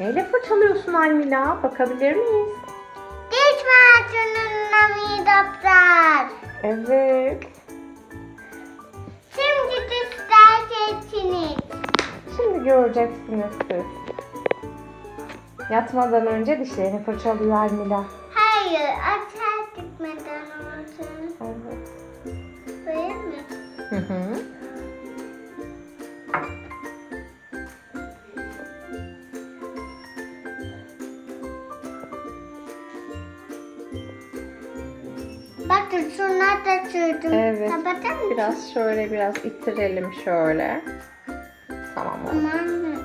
Neyle fırçalıyorsun Almila? Bakabilir miyiz? Diş macununla mı doktor? Evet. Şimdi dişler. Şimdi göreceksiniz siz. Yatmadan önce dişlerini fırçalıyor Almila. Hayır, açar gitmeden olsun. Evet. Böyle mi? Hı hı. Bakın şunlar da sürdüm. Evet. Kapatır mısın? Biraz şöyle biraz ittirelim şöyle. Tamam oldu. Aman ne?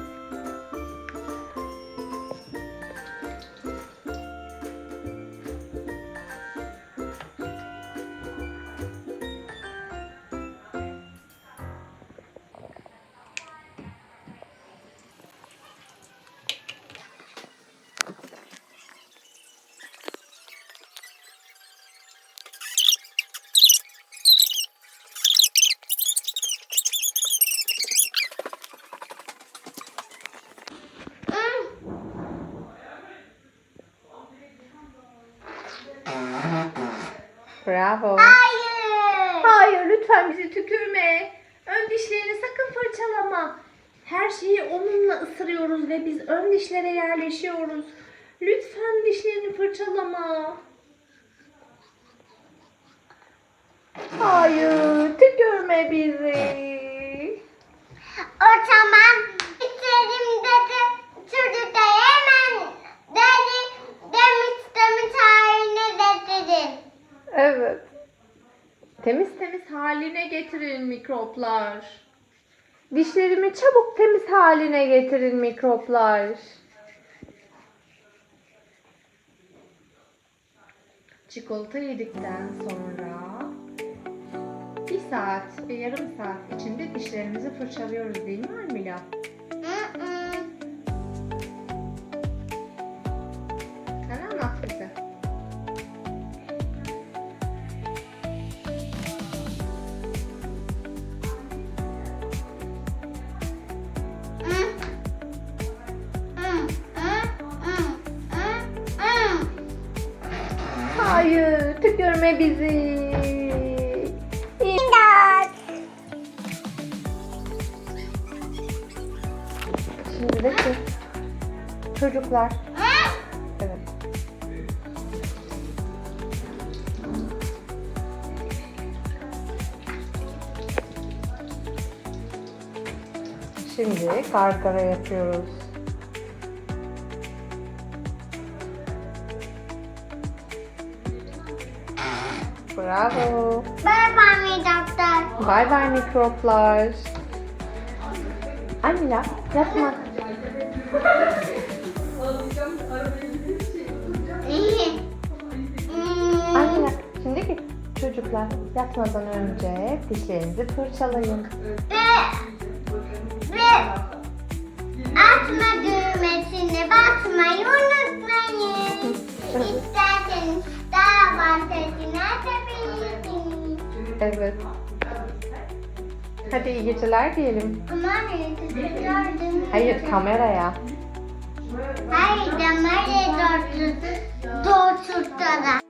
Bravo. Hayır. Hayır lütfen bizi tükürme. Ön dişlerini sakın fırçalama. Her şeyi onunla ısırıyoruz ve biz ön dişlere yerleşiyoruz. Lütfen dişlerini fırçalama. Hayır tükürme bizi. O zaman içerimde de çocuk da hemen deli demiş demiş haline getirin. Evet. Temiz temiz haline getirin mikroplar. Dişlerimi çabuk temiz haline getirin mikroplar. Çikolata yedikten sonra bir saat ve yarım saat içinde dişlerimizi fırçalıyoruz değil mi Almila? Hayır, tükürme bizi. İmdat. Şimdi de siz. Çocuklar. Evet. Şimdi gargara yapıyoruz. Bravo. Bye bye doktor. Bay bay mikroplar. Amila yapma. Hmm. Amila şimdi git. Çocuklar yatmadan önce dişlerinizi fırçalayın. Ve ve atma Evet. Hadi iyi geceler diyelim. Ama ne gördüm. Hayır kameraya. Hayır damarı doğru doğru da.